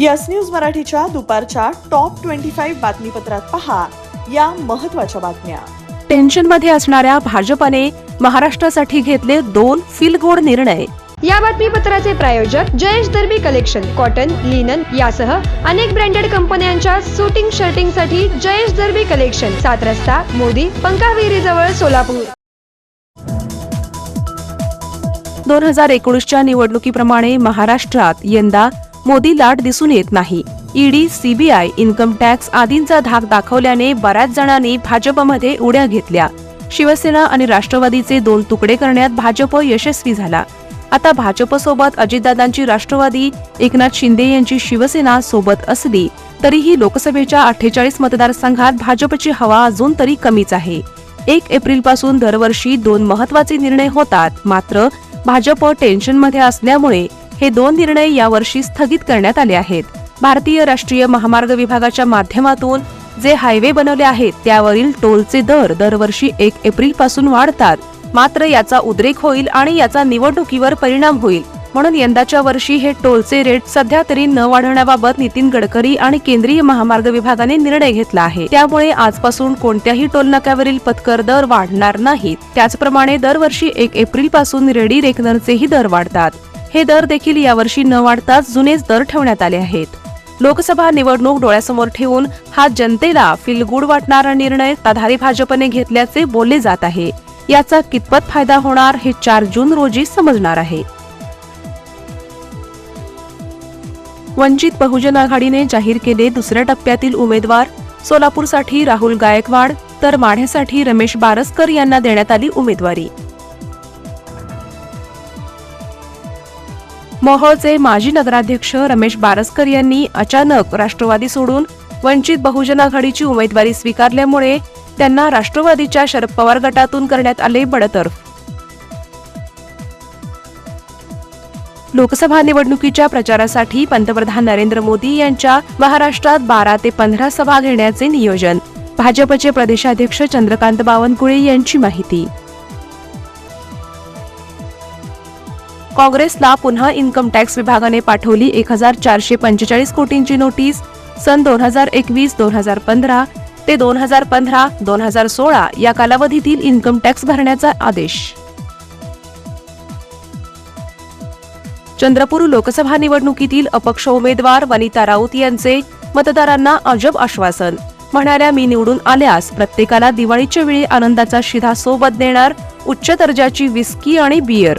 Yes news मराठीच्या दुपारच्या top twenty five बातमीपत्रात पहा या महत्त्वाच्या बातम्या. टेन्शनमध्ये असणाऱ्या भाजपने महाराष्ट्रासाठी घेतले दोन फील गोड निर्णय. या बातमीपत्राचे प्रायोजक Jayesh Darbi collection cotton linen यासह अनेक ब्रँडेड कंपन्यांच्या सुटिंग शर्टिंगसाठी जयेश दर्बी कलेक्शन सात रस्ता मोदी पंकाविहिरी जवळ सोलापूर. दोन हजार एकोणीसच्या निवडणुकीप्रमाणे महाराष्ट्रात यंदा मोदी लाट दिसून येत नाही. ईडी सीबीआय इन्कम टॅक्स आदींचा धाक दाखवल्याने बऱ्याच जणांनी भाजपमध्ये उड्या घेतल्या. शिवसेना आणि राष्ट्रवादीचे दोन तुकडे करण्यात भाजप यशस्वी झाला. आता भाजपसोबत अजितदादांची राष्ट्रवादी एकनाथ शिंदे यांची शिवसेना सोबत असली तरीही लोकसभेच्या अठ्ठेचाळीस मतदारसंघात भाजपची हवा अजून तरी कमीच आहे. एक एप्रिलपासून दरवर्षी दोन महत्त्वाचे निर्णय होतात मात्र भाजप टेन्शनमध्ये असल्यामुळे हे दोन निर्णय यावर्षी स्थगित करण्यात आले आहेत. भारतीय राष्ट्रीय महामार्ग विभागाच्या माध्यमातून जे हायवे बनवले आहेत त्यावरील टोलचे दर दरवर्षी एक एप्रिलपासून वाढतात. मात्र याचा उद्रेक होईल आणि याचा निवडणुकीवर परिणाम होईल. म्हणून यंदाच्या वर्षी हे टोलचे रेट सध्या तरी न वाढवण्याबाबत नितीन गडकरी आणि केंद्रीय महामार्ग विभागाने निर्णय घेतला आहे. त्यामुळे आजपासून कोणत्याही टोल नाक्यावरील पथकर दर वाढणार नाहीत. त्याचप्रमाणे दरवर्षी एक एप्रिलपासून रेडी रेकनरचेही दर वाढतात. हे दर देखील यावर्षी न वाढताच जुनेच दर ठेवण्यात आले आहेत. लोकसभा निवडणूक डोळ्यासमोर ठेवून हा जनतेला फिलगुड वाटणारा निर्णय आधारी भाजपने घेतल्याचे बोलले जात आहे. याचा कितपत फायदा होणार हे चार जून रोजी समजणार आहे. वंचित बहुजन आघाडीने जाहीर केले दुसऱ्या टप्प्यातील उमेदवार सोलापूरसाठी राहुल गायकवाड तर माढ्यासाठी रमेश बारसकर यांना देण्यात आली उमेदवारी. मोहोळचे माजी नगराध्यक्ष रमेश बारसकर यांनी अचानक राष्ट्रवादी सोडून वंचित बहुजन आघाडीची उमेदवारी स्वीकारल्यामुळे त्यांना राष्ट्रवादीच्या शरद पवार गटातून करण्यात आले बडतर्फ. लोकसभा निवडणुकीच्या प्रचारासाठी पंतप्रधान नरेंद्र मोदी यांच्या महाराष्ट्रात बारा ते पंधरा सभा घेण्याचे नियोजन. भाजपचे प्रदेशाध्यक्ष चंद्रकांत बावनकुळे यांची माहिती. काँग्रेसला पुन्हा इन्कम टॅक्स विभागाने पाठवली एक हजार चारशे पंचेचाळीस कोटींची नोटीस. सन दोन हजार एकवीस दोन हजार पंधरा ते दोन हजार पंधरा दोन हजार सोळा या कालावधीतील इन्कम टॅक्स भरण्याचा आदेश. चंद्रपूर लोकसभा निवडणुकीतील अपक्ष उमेदवार वनिता राऊत यांचे मतदारांना अजब आश्वासन. म्हणाल्या मी निवडून आल्यास प्रत्येकाला दिवाळीच्या वेळी आनंदाचा शिधा सोबत देणार उच्च दर्जाची विस्की आणि बियर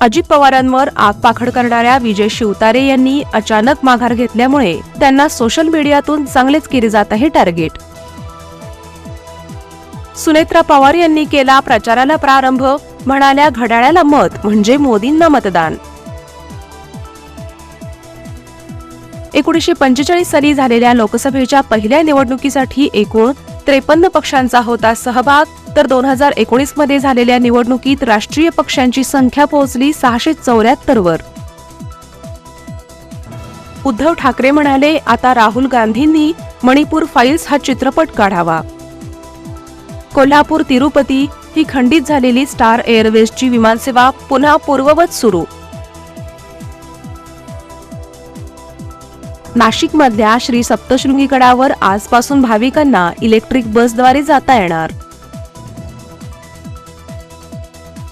अजित पवारांवर आगपाखड करणाऱ्या विजय शिवतारे यांनी अचानक माघार घेतल्यामुळे त्यांना सोशल मीडियातून चांगलेच केले जात आहे टार्गेट. सुनेत्रा पवार यांनी केला प्रचाराला प्रारंभ म्हणाल्या घड्याळाला मत म्हणजे मोदींना मतदान. एकोणीसशे पंचेचाळीस साली झालेल्या लोकसभेच्या पहिल्या निवडणुकीसाठी एकूण त्रेपन्न पक्षांचा होता सहभाग तर दोन हजार एकोणीसमध्ये झालेल्या निवडणुकीत राष्ट्रीय पक्षांची संख्या पोहोचली सहाशे चौऱ्याहत्तर वर. उद्धव ठाकरे म्हणाले आता राहुल गांधींनी मणिपूर फाईल्स हा चित्रपट काढावा. कोल्हापूर तिरुपती ही खंडित झालेली स्टार एअरवेजची विमानसेवा पुन्हा पूर्ववत सुरू. नाशिकमधल्या श्री सप्तशृंगी गडावर आजपासून भाविकांना इलेक्ट्रिक बसद्वारे जाता येणार.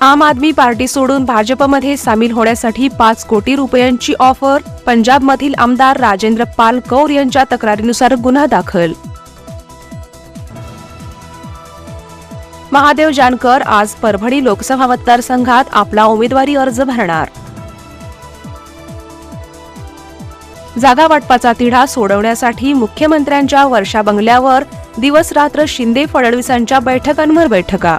आम आदमी पार्टी सोडून भाजपमध्ये सामील होण्यासाठी पाच कोटी रुपयांची ऑफर पंजाबमधील आमदार राजेंद्र पाल कौर यांच्या तक्रारीनुसार गुन्हा दाखल. महादेव जानकर आज परभणी लोकसभा मतदारसंघात आपला उमेदवारी अर्ज भरणार. जागा वाटपाचा तिढा सोडवण्यासाठी मुख्यमंत्र्यांच्या वर्षा बंगल्यावर दिवस रात्र शिंदे फडणवीसांच्या बैठकांवर बैठका.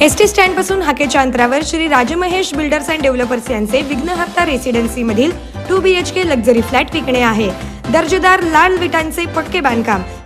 एस टी स्टँडपासून हाकेच्या अंतरावर Shri Rajmahesh builders and developers यांचे विघ्नहर्ता रेसिडेन्सी मधील two B H K luxury flat विकणे आहे. दर्जेदार लाल विटांचे पक्के बांधकाम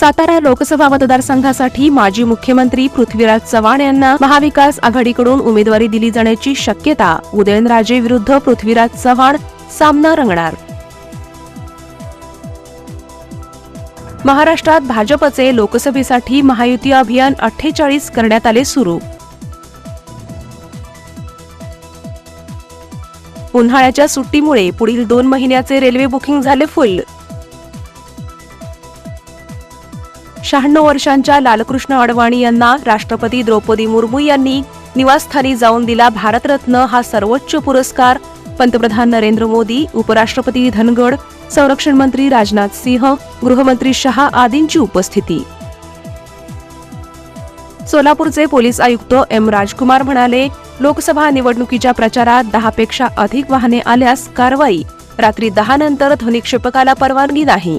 सातारा लोकसभा मतदारसंघासाठी माजी मुख्यमंत्री पृथ्वीराज चव्हाण यांना महाविकास आघाडीकडून उमेदवारी दिली जाण्याची शक्यता उदयनराजे विरुद्ध पृथ्वीराज चव्हाण सामना रंगणार. महाराष्ट्रात भाजपचे लोकसभेसाठी महायुती अभियान अठ्ठेचाळीस करण्यात आले सुरू. उन्हाळ्याच्या सुट्टीमुळे पुढील दोन महिन्याचे रेल्वे बुकिंग झाले फुल. शहाण्णव वर्षांच्या लालकृष्ण अडवाणी यांना राष्ट्रपती द्रौपदी मुर्मू यांनी निवासस्थानी जाऊन दिला भारतरत्न हा सर्वोच्च पुरस्कार. पंतप्रधान नरेंद्र मोदी उपराष्ट्रपती धनगड संरक्षण मंत्री राजनाथ सिंह गृहमंत्री शहा आदींची उपस्थिती. सोलापूरचे पोलीस आयुक्त एम राजकुमार म्हणाले लोकसभा निवडणुकीच्या प्रचारात दहापेक्षा अधिक वाहने आल्यास कारवाई. रात्री दहा नंतर ध्वनिक्षेपकाला परवानगी नाही.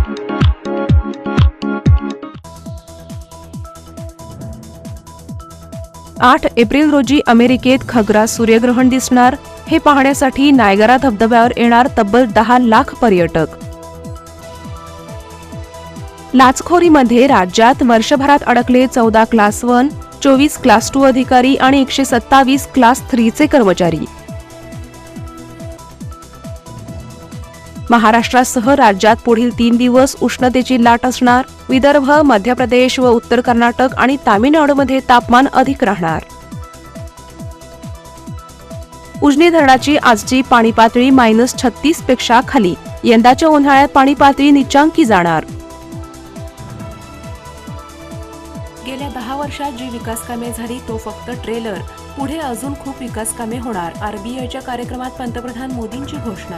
आठ एप्रिल रोजी अमेरिकेत खगरा सूर्यग्रहण दिसणार. हे पाहण्यासाठी नायगरा धबधब्यावर येणार तब्बल दहा लाख पर्यटक. लाचखोरीमध्ये राज्यात वर्षभरात अडकले चौदा क्लास वन चोवीस क्लास टू अधिकारी आणि एकशे सत्तावीस क्लास थ्रीचे कर्मचारी. महाराष्ट्रासह राज्यात पुढील तीन दिवस उष्णतेची लाट असणार. विदर्भ मध्य प्रदेश व उत्तर कर्नाटक आणि तामिळनाडूमध्ये तापमान अधिक राहणार. उजनी धरणाची आजची पाणी पातळी मायनस छत्तीसपेक्षा खाली. यंदाच्या उन्हाळ्यात पाणी पातळी निचांकी जाणार. गेल्या दहा वर्षात जी विकास कामे झाली तो फक्त ट्रेलर. पुढे अजून खूप विकास कामे होणार. आरबीआयच्या कार्यक्रमात पंतप्रधान मोदींची घोषणा